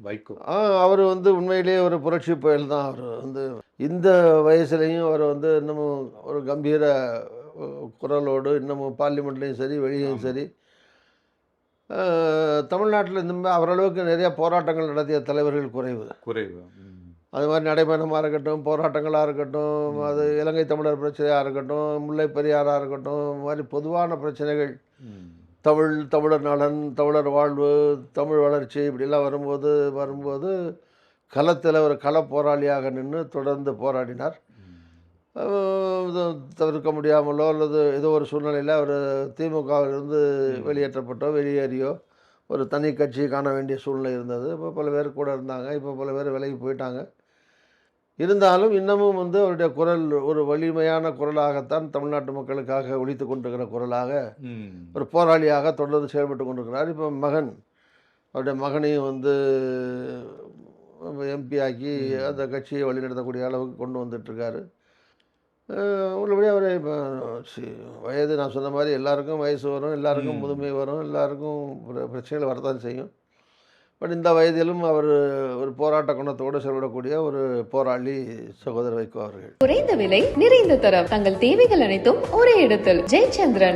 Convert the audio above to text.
வைகோ ஆ அவர் வந்து உண்மையிலேயே ஒரு புரட்சி புயல் தான் அவர் வந்து இந்த வயசுலேயும் அவர் வந்து இன்னமும் ஒரு கம்பீர குரலோடு இன்னமும் பார்லிமெண்ட்லேயும் சரி வெளியும் ஆமா. சரி தமிழ்நாட்டில் இந்த அவரளவுக்கு நிறைய போராட்டங்கள் நடத்திய தலைவர்கள் குறைவு குறைவு. அது மாதிரி நடைபயணமாக இருக்கட்டும் போராட்டங்களாக இருக்கட்டும் அது இலங்கை தமிழர் பிரச்சனையாக இருக்கட்டும் முல்லை பெரியாராக இருக்கட்டும் மாதிரி பொதுவான பிரச்சனைகள். தமிழ் தமிழர் நலன் தமிழர் வாழ்வு தமிழ் வளர்ச்சி இப்படிலாம் வரும்போது வரும்போது களத்தில் ஒரு கள போராளியாக நின்று தொடர்ந்து போராடினார். தவிர்க்க முடியாமலோ அல்லது ஏதோ ஒரு சூழ்நிலையில் அவர் திமுகவிலிருந்து. வெளியேற்றப்பட்டோ வெளியேறியோ ஒரு தனி கட்சி காண வேண்டிய சூழ்நிலை இருந்தது. இப்போ பல பேர் கூட இருந்தாங்க. இப்போ பல பேர் விலகி போயிட்டாங்க. இருந்தாலும் இன்னமும் வந்து அவருடைய குரல் ஒரு வலிமையான குரலாகத்தான் தமிழ்நாட்டு மக்களுக்காக ஒழித்து கொண்டிருக்கிற குரலாக. ஒரு போராளியாக தொடர்ந்து செயல்பட்டு கொண்டிருக்கிறார் இப்போ மகன் அவருடைய மகனையும் வந்து எம்பி ஆக்கி. அந்த கட்சியை வழிநடத்தக்கூடிய அளவுக்கு கொண்டு வந்துட்டுருக்காரு உள்ளபடி அவர் இப்போ வயது நான் சொன்ன மாதிரி எல்லாருக்கும் வயசு வரும் எல்லாருக்கும். முதுமை வரும் எல்லாருக்கும் பிர- பிரச்சனைகள் வரத்தான் செய்யும் பட் இந்த வயதிலும் அவர் ஒரு போராட்ட குணத்தோடு செயல்படக்கூடிய ஒரு போராளி சகோதரர் வைகோ அவர்கள். குறைந்த விலை நிறைந்த தரம். தங்கள் தேவைகள் அனைத்தும் ஒரே இடத்தில். ஜெயச்சந்திரன்.